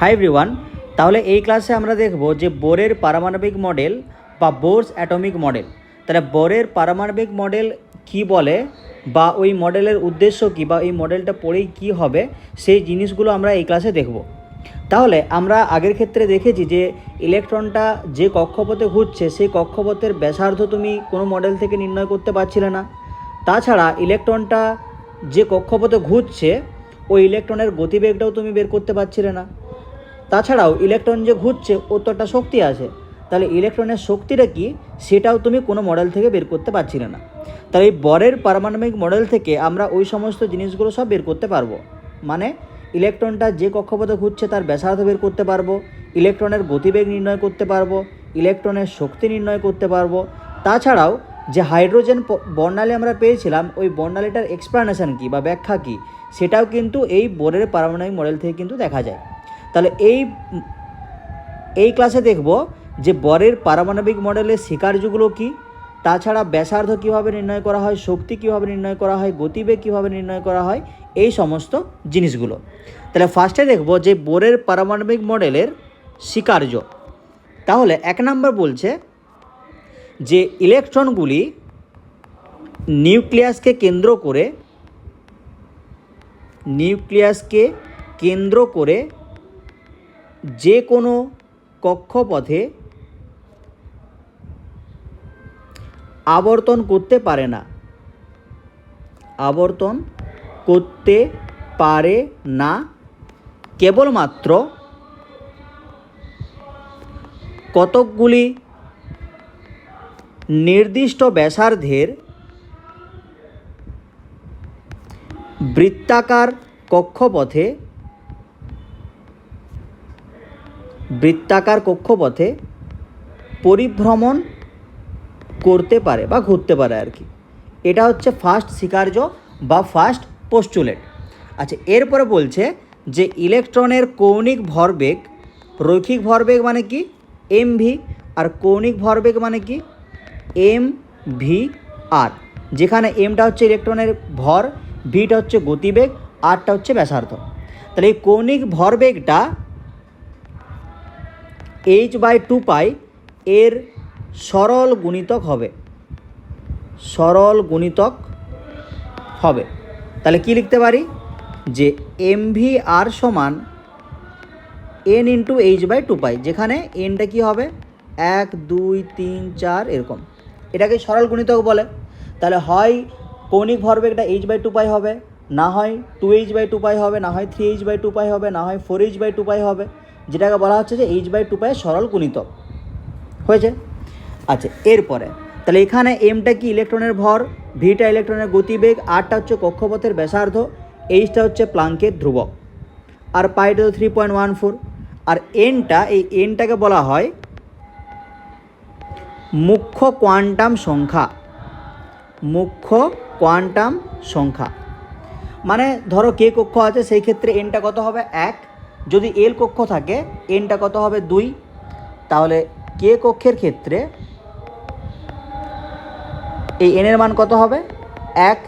Hi everyone তাহলে এই ক্লাসে আমরা দেখব যে বোরের পারমাণবিক মডেল বা বোরস অ্যাটমিক মডেল তাহলে বোরের পারমাণবিক মডেল কি বলে বা ওই মডেলের উদ্দেশ্য কী বা এই মডেলটা পড়েই কি হবে, সেই জিনিসগুলো আমরা এই ক্লাসে দেখব। তাহলে আমরা আগের ক্ষেত্রে দেখেছি যে ইলেকট্রনটা যে কক্ষপথে ঘুরছে, সেই কক্ষপথের ব্যাসার্ধ তুমি কোনো মডেল থেকে নির্ণয় করতে পারছিলে না। তাছাড়া ইলেকট্রনটা যে কক্ষপথে ঘুরছে, ওই ইলেকট্রনের গতিবেগটাও তুমি বের করতে পারছিলে না। তাছাড়াও ইলেকট্রন যে ঘুরছে ওর তো একটা শক্তি আছে। তাহলে ইলেকট্রনের শক্তিটা কি? সেটাও তুমি কোনো মডেল থেকে বের করতে পারছিলে না। তাহলে এই বরের পারমাণবিক মডেল থেকে আমরা ওই সমস্ত জিনিসগুলো সব বের করতে পারব। মানে ইলেকট্রনটা যে কক্ষপথে ঘুরছে, তার ব্যাসার্ধ বের করতে পারব। ইলেকট্রনের গতিবেগ নির্ণয় করতে পারব। ইলেকট্রনের শক্তি নির্ণয় করতে পারব। তাছাড়াও যে হাইড্রোজেন বর্ণালী আমরা পেয়েছিলাম, ওই বর্ণালীটার এক্সপ্লানেশন কী বা ব্যাখ্যা কী? সেটাও কিন্তু এই বোরের পারমাণবিক মডেল থেকে কিন্তু দেখা যায়। তাহলে এই এই ক্লাসে দেখব যে বরের পারমাণবিক মডেলের স্বীকার্যগুলো কী? তাছাড়া ব্যাসার্ধ কীভাবে নির্ণয় করা হয়? শক্তি কীভাবে নির্ণয় করা হয়? গতিবেগ কীভাবে নির্ণয় করা হয়? এই সমস্ত জিনিসগুলো। তাহলে ফার্স্টে দেখব যে বোরের পারমাণবিক মডেলের স্বীকার্য তাহলে এক নম্বর বলছে যে ইলেকট্রনগুলি নিউক্লিয়াসকে কেন্দ্র করে, নিউক্লিয়াসকে কেন্দ্র করে যে কোনো কক্ষপথে আবর্তন করতে পারে না। আবর্তন করতে পারে না। কেবলমাত্র কতকগুলি নির্দিষ্ট ব্যাসার্ধের বৃত্তাকার কক্ষপথে বৃত্তাকার কক্ষপথে পরিভ্রমণ করতে পারে বা ঘুরতে পারে আর কি। এটা হচ্ছে ফার্স্ট স্বীকার্য বা ফার্স্ট পোস্টুলেট আচ্ছা এরপরে বলছে যে ইলেকট্রনের কৌণিক ভরবেগ, রৈখিক ভরবেগ মানে কি? এম ভি আর কৌণিক ভরবেগ মানে কি? এম ভি আর যেখানে এমটা হচ্ছে ইলেকট্রনের ভর ভিটা হচ্ছে গতিবেগ আরটা হচ্ছে ব্যাসার্ধ। তাহলে এই কৌণিক ভরবেগটা এইচ বাই টু পাই এর সরল গুণিতক হবে। সরল গুণিতক হবে। তাহলে কি লিখতে পারি? যে এম ভি আর সমান N into H by two pi যেখানে এনটা কি হবে? এক, দুই, তিন, চার, এরকম। এটাকে সরল গুণিতক বলে। তাহলে হয় কৌণিক ভরবেগটা এইচ বাই টু পাই হবে, না হয় two H by two pi হবে, না হয় three H by two pi হবে, না হয় four H by two pi হবে। যেটাকে বলা হচ্ছে যে এইচ বাই টু পাই সরল গুণিতক হয়েছে? আচ্ছা এরপরে, তাহলে এখানে এমটা কি ইলেকট্রনের ভর ভিটা ইলেকট্রনের গতিবেগ আরটা হচ্ছে কক্ষপথের ব্যাসার্ধ এইচটা হচ্ছে প্লাঙ্কের ধ্রুবক, আর পাইটা তো থ্রি পয়েন্ট ওয়ান ফোর আর এনটা এই এনটাকে বলা হয় মুখ্য কোয়ান্টাম সংখ্যা, মুখ্য কোয়ান্টাম সংখ্যা। মানে ধরো কে কক্ষ আছে, সেই ক্ষেত্রে এনটা কত হবে? এক। যদি এল কক্ষ থাকে এনটা কত হবে? দুই। তাহলে কে কক্ষের ক্ষেত্রে এই এনের মান কত হবে? এক।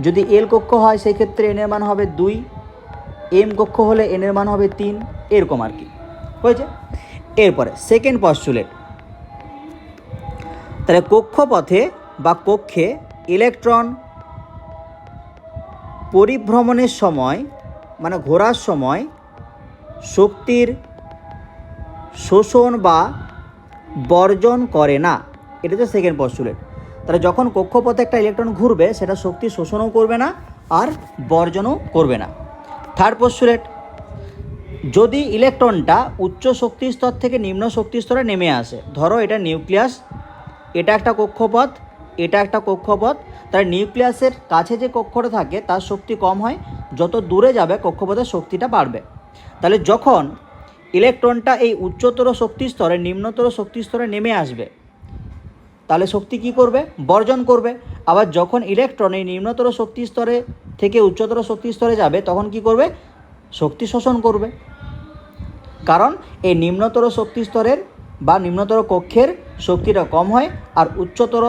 যদি এল কক্ষ হয়, সেই ক্ষেত্রে এনের মান হবে দুই। এম কক্ষ হলে এনের মান হবে তিন। এরকম আর কি। হয়েছে? এরপরে সেকেন্ড পস্টুলেট তাহলে কক্ষপথে বা কক্ষে ইলেকট্রন পরিভ্রমণের সময় মানে ঘোরার সময় শক্তির শোষণ বা বর্জন করে না। এটা হচ্ছে সেকেন্ড পস্টুলেট তাহলে যখন কক্ষপথে একটা ইলেকট্রন ঘুরবে, সেটা শক্তি শোষণও করবে না আর বর্জনও করবে না। থার্ড পস্টুলেট যদি ইলেকট্রনটা উচ্চ শক্তি স্তর থেকে নিম্ন শক্তি স্তরে নেমে আসে, ধরো এটা নিউক্লিয়াস এটা একটা কক্ষপথ, এটা একটা কক্ষপথ তার নিউক্লিয়াসের কাছে যে কক্ষটা থাকে, তার শক্তি কম হয়, যত দূরে যাবে কক্ষপথের শক্তিটা বাড়বে। তাহলে যখন ইলেকট্রনটা এই উচ্চতর শক্তি স্তরে, নিম্নতর শক্তি স্তরে নেমে আসবে, তাহলে শক্তি কি করবে? বর্জন করবে। আবার যখন ইলেকট্রন এই নিম্নতর শক্তি স্তরে থেকে উচ্চতর শক্তি স্তরে যাবে, তখন কি করবে? শক্তি শোষণ করবে। কারণ এই নিম্নতর শক্তি স্তরের বা নিম্নতর কক্ষের শক্তিটা কম হয় আর উচ্চতর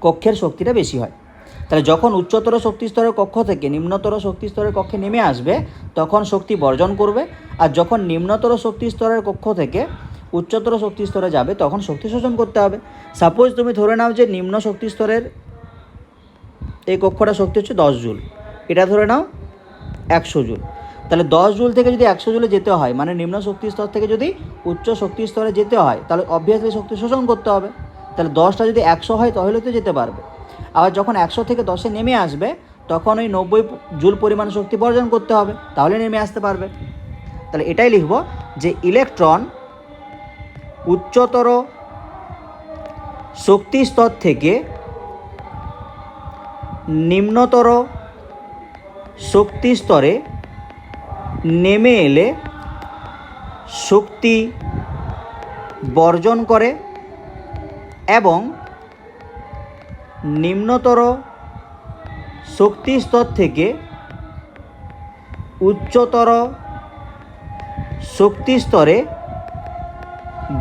কক্ষের শক্তিটা বেশি হয়। তাহলে যখন উচ্চতর শক্তি স্তরের কক্ষ থেকে নিম্নতর শক্তি স্তরের কক্ষে নেমে আসবে, তখন শক্তি বর্জন করবে। আর যখন নিম্নতর শক্তি স্তরের কক্ষ থেকে উচ্চতর শক্তি স্তরে যাবে, তখন শক্তি শোষণ করতে হবে। সাপোজ তুমি ধরে নাও যে নিম্ন শক্তি স্তরের এই কক্ষটা শক্তি হচ্ছে দশ জুল। এটা ধরে নাও একশো জুল। তাহলে দশ জুল থেকে যদি একশো জুলে যেতে হয় মানে নিম্ন শক্তি স্তর থেকে যদি উচ্চ শক্তি স্তরে যেতে হয়, তাহলে অবভিয়াসলি শক্তি শোষণ করতে হবে। তাহলে দশটা যদি একশো হয় তাহলে তো যেতে পারবে। আবার যখন একশো থেকে দশে নেমে আসবে, তখন ওই নব্বই জুল পরিমাণ শক্তি বর্জন করতে হবে, তাহলে নেমে আসতে পারবে। তাহলে এটাই লিখব যে ইলেকট্রন উচ্চতর শক্তি স্তর থেকে নিম্নতর শক্তি স্তরে নেমে এলে শক্তি বর্জন করে এবং নিম্নতর শক্তি স্তর থেকে উচ্চতর শক্তি স্তরে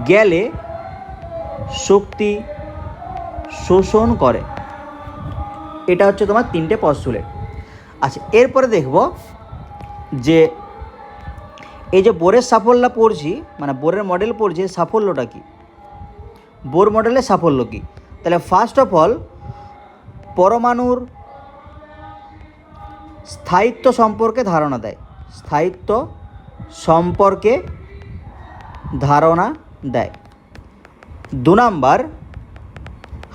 গেলে শক্তি শোষণ করে। এটা হচ্ছে তোমার তিনটে পস্তুলেট আচ্ছা এরপরে দেখব যে এই যে বোরের সাফল্য পড়ছি মানে বোরের মডেল পড়ছি সাফল্যটা কি? বোর মডেলের সাফল্য কি? তাহলে ফার্স্ট অফ অল পরমাণুর স্থায়িত্ব সম্পর্কে ধারণা দেয়। স্থায়িত্ব সম্পর্কে ধারণা দেয়। দু নাম্বার,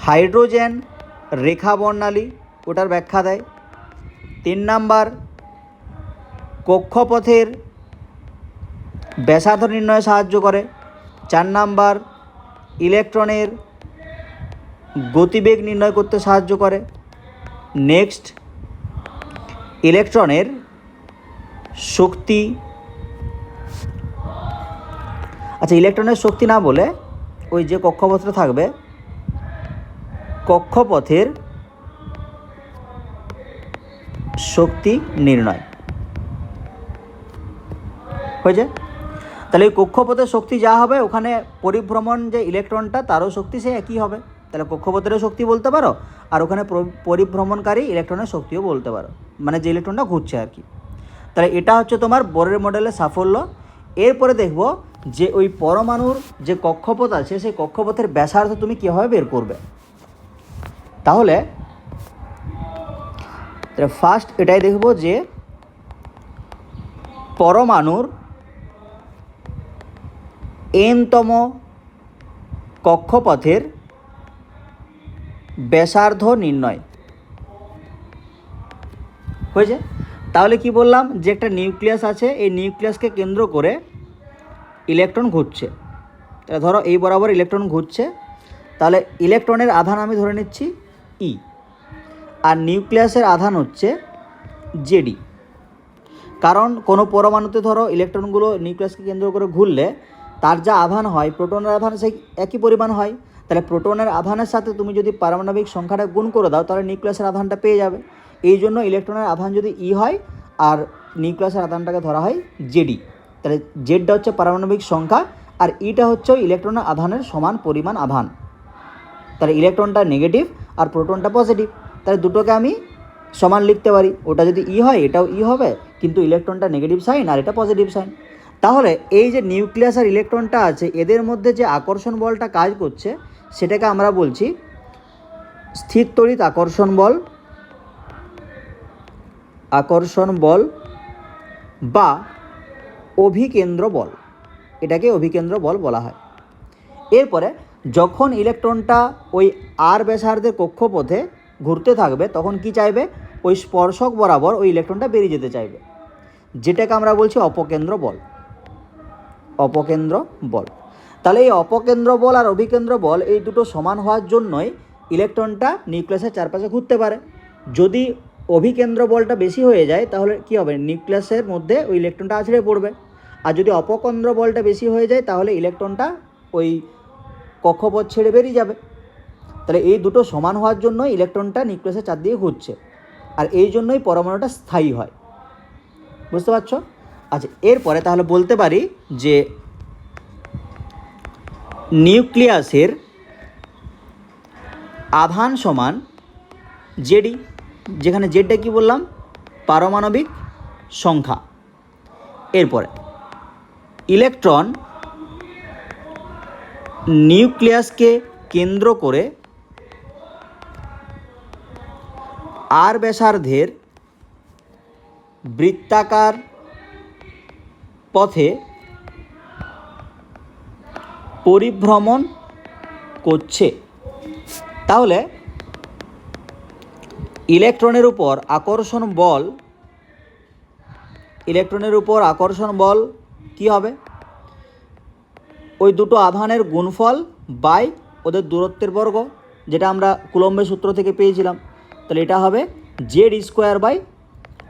হাইড্রোজেন রেখা বর্ণালী, ওটার ব্যাখ্যা দেয়। তিন নাম্বার, কক্ষপথের ব্যাসার্ধ নির্ণয়ে সাহায্য করে। চার নাম্বার, ইলেকট্রনের গতিবেগ নির্ণয় করতে সাহায্য করে। নেক্সট ইলেকট্রনের শক্তি। আচ্ছা ইলেকট্রনের শক্তি না বলে ওই যে কক্ষপথটা থাকবে, কক্ষপথের শক্তি নির্ণয়। হয়েছে? তাহলে কক্ষপথের শক্তি যা হবে, ওখানে পরিভ্রমণ যে ইলেকট্রনটা তারও শক্তি সে একই হবে। তাহলে কক্ষপথেরও শক্তি বলতে পারো, আর ওখানে পরিভ্রমণকারী ইলেকট্রনের শক্তিও বলতে পারো। মানে যে ইলেকট্রনটা ঘুরছে আর কি। তাহলে এটা হচ্ছে তোমার বোরের মডেলের সাফল্য। এরপরে দেখব যে ওই পরমাণুর যে কক্ষপথ আছে, সেই কক্ষপথের ব্যাসার্ধ তুমি কীভাবে বের করবে। তাহলে ফার্স্ট এটাই দেখব যে পরমাণুর এনতম কক্ষপথের ব্যাসার্ধ নির্ণয়। হয়েছে? তাহলে কি বললাম? যে একটা নিউক্লিয়াস আছে, এই নিউক্লিয়াসকে কেন্দ্র করে ইলেকট্রন ঘুরছে। তাহলে ধরো এই বরাবর ইলেকট্রন ঘুরছে, তাহলে ইলেকট্রনের আধান আমি ধরে নিচ্ছি ই আর নিউক্লিয়াসের আধান হচ্ছে জেডি কারণ কোনো পরমাণুতে ধরো ইলেকট্রনগুলো নিউক্লিয়াসকে কেন্দ্র করে ঘুরলে, তার যা আধান হয়, প্রোটনের আধান সেই একই পরিমাণ হয়। তাহলে প্রোটনের আধানের সাথে তুমি যদি পারমাণবিক সংখ্যাটা গুণ করে দাও, তাহলে নিউক্লিয়াসের আধানটা পেয়ে যাবে। এই জন্য ইলেকট্রনের আধান যদি ই হয়, আর নিউক্লিয়াসের আধানটাকে ধরা হয় জেডি তাহলে জেডটা হচ্ছে পারমাণবিক সংখ্যা, আর ইটা হচ্ছে ওই ইলেকট্রনের আধানের সমান পরিমাণ আধান। তাহলে ইলেকট্রনটা নেগেটিভ আর প্রোটনটা পজিটিভ তাহলে দুটোকে আমি সমান লিখতে পারি। ওটা যদি ই হয়, এটাও ই হবে, কিন্তু ইলেকট্রনটা নেগেটিভ সাইন আর এটা পজিটিভ সাইন তাহলে এই যে নিউক্লিয়াস আর ইলেকট্রনটা আছে, এদের মধ্যে যে আকর্ষণ বলটা কাজ করছে সেটাকে আমরা বলছি স্থির তড়িৎ আকর্ষণ বল আকর্ষণ বল বা অভিকেন্দ্র বল। এটাকে অভিকেন্দ্র বল বলা হয়। এরপরে যখন ইলেকট্রনটা ওই আর ব্যাসার্ধের কক্ষপথে ঘুরতে থাকবে, তখন কি চাইবে? ওই স্পর্শক বরাবর ওই ইলেকট্রনটা বেরিয়ে যেতে চাইবে। যেটাকে আমরা বলছি অপকেন্দ্র বল। অপকেন্দ্র বল। তাহলে এই অপকেন্দ্র বল আর অভিকেন্দ্র বল এই দুটো সমান হওয়ার জন্যই ইলেকট্রনটা নিউক্লিয়াসের চারপাশে ঘুরতে পারে। যদি অভিকেন্দ্র বলটা বেশি হয়ে যায়, তাহলে কি হবে? নিউক্লিয়াসের মধ্যে ওই ইলেকট্রনটা আছড়ে পড়বে। আর যদি অপকেন্দ্র বলটা বেশি হয়ে যায়, তাহলে ইলেকট্রনটা ওই কক্ষপথ ছেড়ে বেরিয়ে যাবে। তাহলে এই দুটো সমান হওয়ার জন্য ইলেকট্রনটা নিউক্লিয়াসের চার দিকে ঘুরছে। আর এই জন্যই পরমাণুটা স্থায়ী হয়। বুঝতে পারছ? আচ্ছা এরপরে তাহলে বলতে পারি যে নিউক্লিয়াসের আধান সমান জেডি, যেখানে জেডটা কি বললাম? পারমাণবিক সংখ্যা। এরপরে, ইলেকট্রন নিউক্লিয়াসকে কেন্দ্র করে আর ব্যাসার্ধের বৃত্তাকার পথে পরিভ্রমণ করছে। তাহলে, ইলেকট্রনের উপর আকর্ষণ বল, ইলেকট্রনের উপর আকর্ষণ বল কি হবে? ওই দুটো আধানের গুণফল বাই ওদের দূরত্বের বর্গ, যেটা আমরা কুলম্বের সূত্র থেকে পেয়েছিলাম। তাহলে এটা হবে Z square by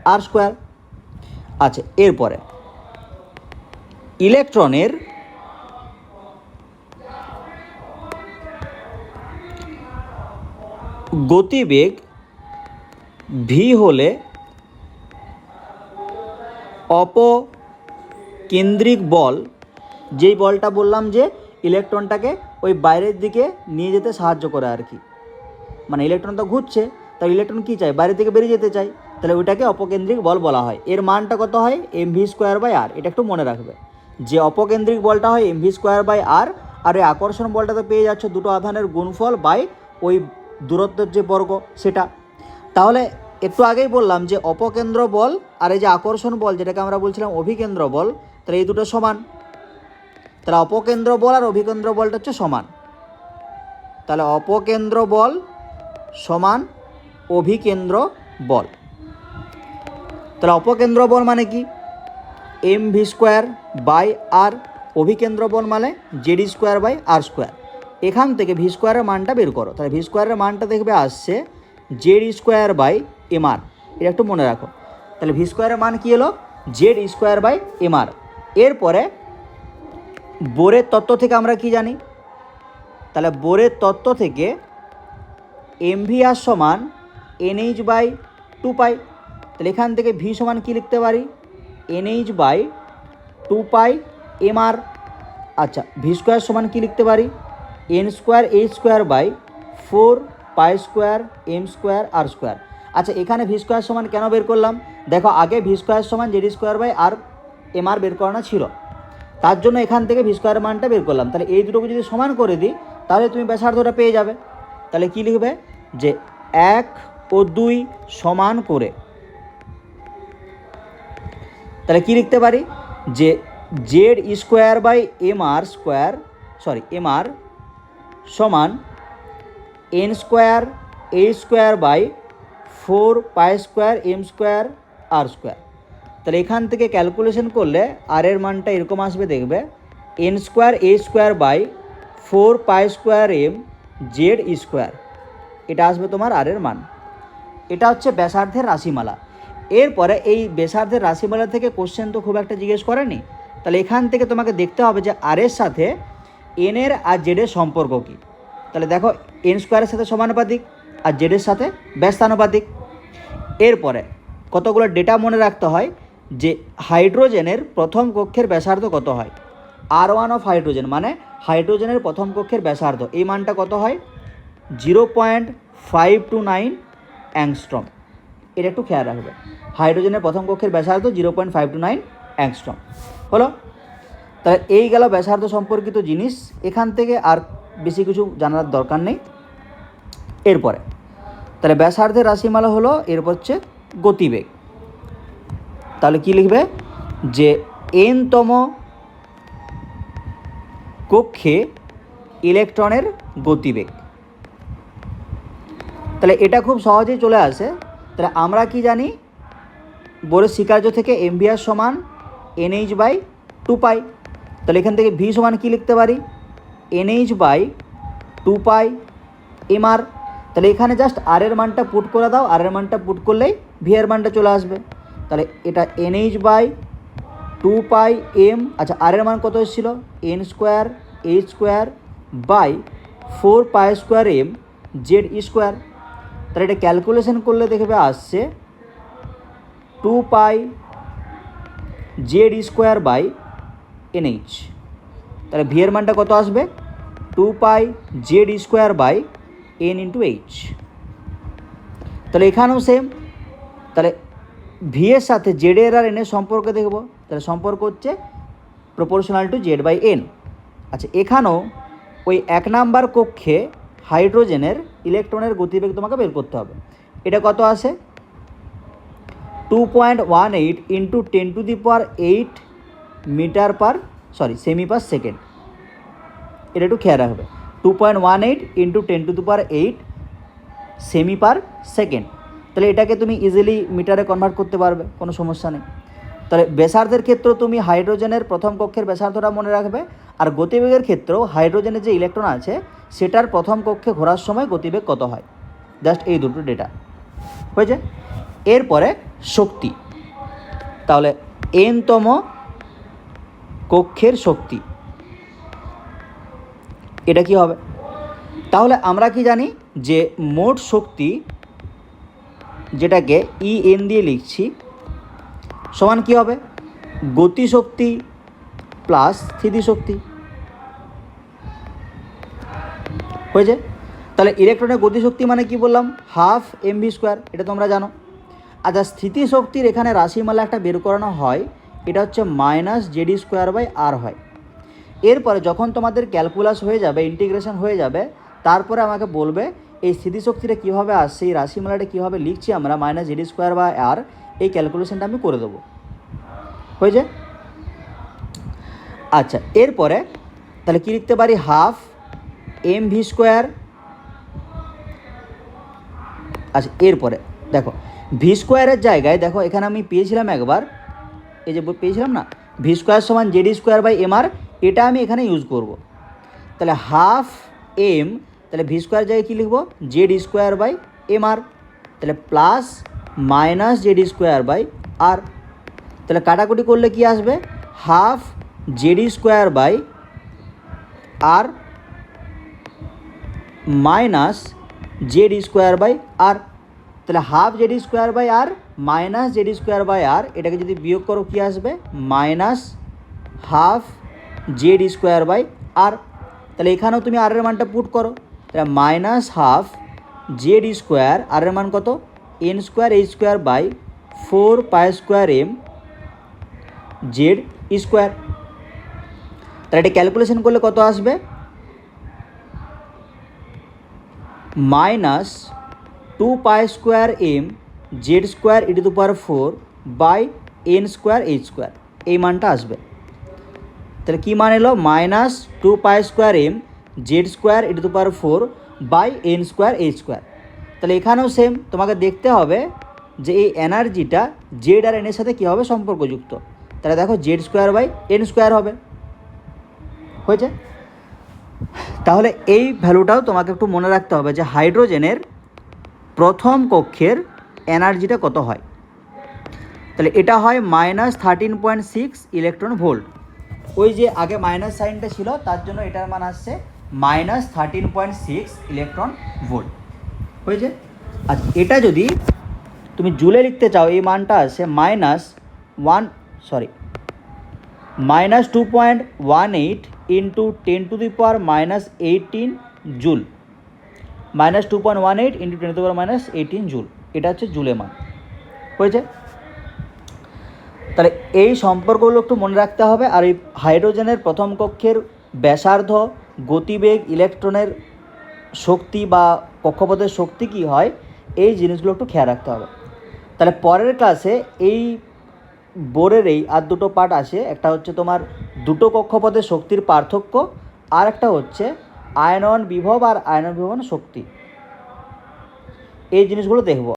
R square. আচ্ছা এরপরে, ইলেকট্রনের গতিবেগ ভি হলে অপকেন্দ্রিক বল, যেই বলটা বললাম যে ইলেকট্রনটাকে ওই বাইরের দিকে নিয়ে যেতে সাহায্য করে আর কি। মানে ইলেকট্রন তো ঘুরছে তাই ইলেকট্রন কী চায়? বাইরের দিকে বেরিয়ে যেতে চাই তাহলে ওইটাকে অপকেন্দ্রিক বল বলা হয়। এর মানটা কত হয়? M V square by R এটা একটু মনে রাখবে। যে অপকেন্দ্রিক বলটা হয় M V square by R আর ওই আকর্ষণ বলটা তো পেয়ে যাচ্ছ দুটো আধানের গুণফল বাই ওই দূরত্বের যে বর্গ সেটা। তাহলে একটু আগেই বললাম যে অপকেন্দ্র বল আর এই যে আকর্ষণ বল যেটাকে আমরা বলছিলাম অভিকেন্দ্র বল, তাহলে এই দুটো সমান। তাহলে অপকেন্দ্র বল আর অভিকেন্দ্র বলটা হচ্ছে সমান। তাহলে অপকেন্দ্র বল সমান অভিকেন্দ্র বল। তাহলে অপকেন্দ্র বল মানে কি? M V square by R অভিকেন্দ্র বল মানে Z E square by R square এখান থেকে ভি স্কোয়ারের মানটা বের করো। তাহলে ভি স্কোয়ারের মানটা দেখবে আসছে Z square by M R এটা একটু মনে রাখো। তাহলে ভি স্কোয়ারের মান কী এলো? Z square by M R এরপরে বোরের তত্ত্ব থেকে আমরা কি জানি? তাহলে বোরের তত্ত্ব থেকে এমভি আর সমান এনএইচ বাই টু পাই তাহলে এখান থেকে ভি সমান কী লিখতে পারি? N H by two pi M R আচ্ছা ভি স্কোয়ার সমান কী লিখতে পারি? N square H square by four pi square M square R square আচ্ছা এখানে ভি স্কোয়ার সমান কেন বের করলাম? দেখো, আগে ভি স্কোয়ার সমান Z E square by R M R বের করানো ছিল। তার জন্য এখান থেকে ভি স্কোয়ার মানটা বের করলাম। তাহলে এই দুটোকে যদি সমান করে দিই, তাহলে তুমি ব্যাসার্ধটা পেয়ে যাবে। তাহলে কি লিখবে? যে এক ও দুই সমান করে। তাহলে কি লিখতে পারি? যে Z square by M R square sorry M R সমান N square E square by four pi square M square R square তাহলে এখান থেকে ক্যালকুলেশন করলে আর এর মানটা এরকম আসবে, দেখবে N square E square by four pi square M Z square এটা আসবে তোমার আর এর মান। এটা হচ্ছে ব্যাসার্ধের রাশিমালা। এরপরে এই ব্যাসার্ধের রাশিমালা থেকে কোশ্চেন তো খুব একটা জিজ্ঞেস করেনি। তাহলে এখান থেকে তোমাকে দেখতে হবে যে আর এর সাথে এন এর আর জেডের সম্পর্ক কী? তাহলে দেখো এন স্কোয়ারের সাথে সমানুপাতিক আর জেডের সাথে ব্যস্তানুপাতিক এরপরে কতগুলো ডেটা মনে রাখতে হয় যে হাইড্রোজেনের প্রথম কক্ষের ব্যাসার্ধ কত হয়? আর ওয়ান অফ হাইড্রোজেন মানে হাইড্রোজেনের প্রথম কক্ষের ব্যাসার্ধ। এই মানটা কত হয়? Zero point five two nine angstrom এটা একটু খেয়াল রাখবে। হাইড্রোজেনের প্রথম কক্ষের ব্যাসার্ধ zero point five two nine angstrom হলো তাহলে এই গেল ব্যাসার্ধ সম্পর্কিত জিনিস। এখান থেকে আর বেশি কিছু জানার দরকার নেই। এরপরে, তাহলে ব্যাসার্ধের রাশিমালা হলো, এরপর হচ্ছে গতিবেগ। তাহলে কি লিখবে? যে এনতম কক্ষে ইলেকট্রনের গতিবেগ। তাহলে এটা খুব সহজেই চলে আসে। তাহলে আমরা কি জানি? বোরের স্বীকার্য থেকে এমভিআর সমান এনএইচ বাই টু পাই তাহলে এখান থেকে ভি সমান কী লিখতে পারি? NH by two pi MR তাহলে এখানে জাস্ট আর এর মানটা পুট করে দাও। আর এর মানটা পুট করলেই ভি এর মানটা চলে আসবে। তাহলে এটা NH by two pi M আচ্ছা আর এর মান কত এসেছিল? N square H square by four pi square M Z square তাহলে এটা ক্যালকুলেশন করলে দেখবে আসছে two pi Z square by NH. তাহলে ভি এর মানটা কত আসবে? Two pi Z square by N into H তাহলে এখানেও সেম তাহলে ভি এর সাথে জেড এর আর এন এর সম্পর্ক দেখব। তাহলে সম্পর্ক হচ্ছে proportional to Z by N আচ্ছা এখানেও ওই এক নাম্বার কক্ষে হাইড্রোজেনের ইলেকট্রনের গতিবেগ তোমাকে বের করতে হবে। এটা কত আসে? Two point one eight into ten to the power eight metre per sorry semi per second এটা একটু খেয়াল রাখবে। Two point one eight into ten to the power eight semi per second তাহলে এটাকে তুমি ইজিলি মিটারে কনভার্ট করতে পারবে, কোনো সমস্যা নেই। তাহলে ব্যাসার্ধের ক্ষেত্রেও তুমি হাইড্রোজেনের প্রথম কক্ষের ব্যাসার্ধটা মনে রাখবে, আর গতিবেগের ক্ষেত্রেও হাইড্রোজেনের যে ইলেকট্রন আছে, সেটার প্রথম কক্ষে ঘোরার সময় গতিবেগ কত হয়? জাস্ট এই দুটো ডেটা হয়েছে? এরপরে শক্তি। তাহলে এনতম কক্ষের শক্তি। এটা কি হবে? তাহলে আমরা কি জানি যে মোট শক্তি যেটাকে ই এন দিয়ে লিখছি সমান কি হবে? গতিশক্তি প্লাস স্থিতিশক্তি। হয়েছে? তাহলে ইলেকট্রনের গতিশক্তি মানে কি বললাম? হাফ এম ভি স্কোয়ার এটা তোমরা জানো। আচ্ছা স্থিতিশক্তির এখানে রাশিমালা একটা বের করানো হয় এটা হচ্ছে minus Z E square by R হয়। এরপরে যখন তোমাদের ক্যালকুলাস হয়ে যাবে ইন্টিগ্রেশন হয়ে যাবে, তারপরে আমাকে বলবে এই স্থিতিশক্তিটা কীভাবে আসছে, এই রাশিমালাটা কীভাবে লিখছি আমরা মাইনাস জেডি স্কোয়ার বা আর এই ক্যালকুলেশনটা আমি করে দেবো। হয়েছে? আচ্ছা এরপরে তাহলে কী লিখতে পারি? হাফ এম ভি স্কোয়ার আচ্ছা এরপরে দেখো ভি স্কোয়ারের জায়গায় দেখো, এখানে আমি পেয়েছিলাম একবার এই যে পেয়েছিলাম না ভি স্কোয়ার সমান Z E square by M R এটা আমি এখানে ইউজ করব। তাহলে হাফ এম তাহলে ভি স্কোয়ার জায়গায় কী লিখব? Z square by M R তাহলে plus minus Z square by R তাহলে কাটাকুটি করলে কি আসবে? Half Z square by R minus Z square by R তাহলে half Z square by R minus Z square by R, এটাকে যদি বিয়োগ করো, কী আসবে? Minus half Z square by R. তাহলে এখানেও তুমি আর এর মানটা পুট করো। তাহলে minus half Z square, R এর মান কত? N square H square by four pi square M Z square. তাহলে এটা ক্যালকুলেশন করলে কত আসবে? Minus two pi square M Z square E to to power four by N square H square. এই মানটা আসবে। তাহলে কী মান এলো? Minus two pi square M Z square E to to power four by N square H square. তাহলে এখানেও same তোমাকে দেখতে হবে যে এই এনার্জিটা জেড আর এনের সাথে কী হবে সম্পর্কযুক্ত। তাহলে দেখো Z square by N square হবে। হয়েছে? তাহলে এই ভ্যালুটাও তোমাকে একটু মনে রাখতে হবে যে হাইড্রোজেনের প্রথম কক্ষের এনার্জিটা কত হয়? তাহলে এটা হয় minus thirteen point six electron volt ওই যে আগে মাইনাস সাইনটা ছিল, তার জন্য এটার মান আসছে minus thirteen point six electron volt হয়েছে? আর এটা যদি তুমি জুলে লিখতে চাও, এই মানটা আসছে minus one sorry minus two point one eight into ten to the power minus eighteen joule minus two point one eight into ten to power minus eighteen joule এটা হচ্ছে জুলে মান হয়েছে? তাহলে এই সম্পর্কগুলো একটু মনে রাখতে হবে। আর এই হাইড্রোজেনের প্রথম কক্ষের ব্যাসার্ধ, গতিবেগ, ইলেকট্রনের শক্তি বা কক্ষপথের শক্তি কী হয়, এই জিনিসগুলো একটু খেয়াল রাখতে হবে। তাহলে পরের ক্লাসে এই বোরের এই আর দুটো পার্ট আছে। একটা হচ্ছে তোমার দুটো কক্ষপথের শক্তির পার্থক্য, আর একটা হচ্ছে আয়নন বিভব আর আয়নন বিভবন শক্তি। এই জিনিসগুলো দেখব।